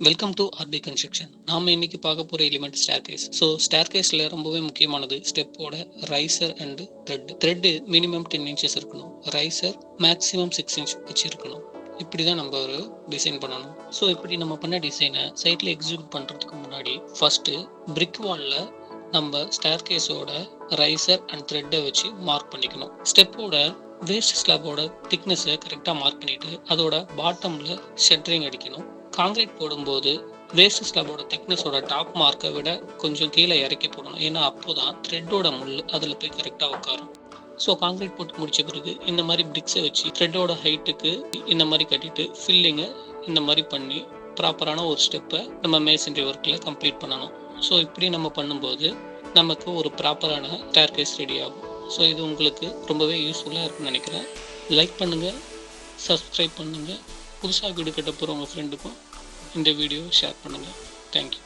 Welcome to RB construction நாம இன்னைக்கு பார்க்க போற எலிமெண்ட் ஸ்டேர் கேஸ் ஸோ ஸ்டேர் கேஸ்ல ரொம்பவே முக்கியமானது ஸ்டெப்போட riser and tread tread minimum ten inches இருக்கணும். ரைசர் மேக்ஸிமம் சிக்ஸ் இன்ச் வச்சு இருக்கணும் இப்படி தான் நம்ம ஒரு டிசைன் பண்ணணும். ஸோ இப்படி நம்ம பண்ண டிசைனை சைட்டில் எக்ஸிக்யூட் பண்ணுறதுக்கு முன்னாடி ஃபஸ்ட்டு பிரிக் வாலில் நம்ம ஸ்டேர் கேஸோட ரைசர் அண்ட் த்ரெட்டை வச்சு மார்க் பண்ணிக்கணும். ஸ்டெப்போட வேஸ்ட் ஸ்லாபோட திக்னஸை கரெக்டாக மார்க் பண்ணிட்டு அதோட பாட்டமில் ஷெட்ரிங் அடிக்கணும். காங்கிரீட் போடும்போது வேஸ்ட் ஸ்லாபோட திக்னஸோட டாப் மார்க்கை விட கொஞ்சம் கீழே இறக்கி போடணும். ஏன்னா அப்போ தான் த்ரெட்டோட முள் அதில் போய் கரெக்டாக உட்காரும். ஸோ காங்கிரீட் போட்டு முடிச்ச பிறகு இந்த மாதிரி பிரிக்ஸை வச்சு த்ரெட்டோட ஹைட்டுக்கு இந்த மாதிரி கட்டிட்டு ஃபில்லிங்கை இந்த மாதிரி பண்ணி ப்ராப்பரான ஒரு ஸ்டெப்பை நம்ம மேசன்ரி ஒர்க்கில் கம்ப்ளீட் பண்ணணும். ஸோ இப்படி நம்ம பண்ணும்போது நமக்கு ஒரு ப்ராப்பரான ஸ்டேர் கேஸ் ரெடி ஆகும். ஸோ இது உங்களுக்கு ரொம்பவே யூஸ்ஃபுல்லாக இருக்கும்னு நினைக்கிறேன். லைக் பண்ணுங்கள் சப்ஸ்கிரைப் பண்ணுங்கள் புதுசாக வீடு கட்ட போகிற உங்கள் ஃப்ரெண்டுக்கும் இந்த வீடியோ ஷேர் பண்ணுங்கள் தேங்க்யூ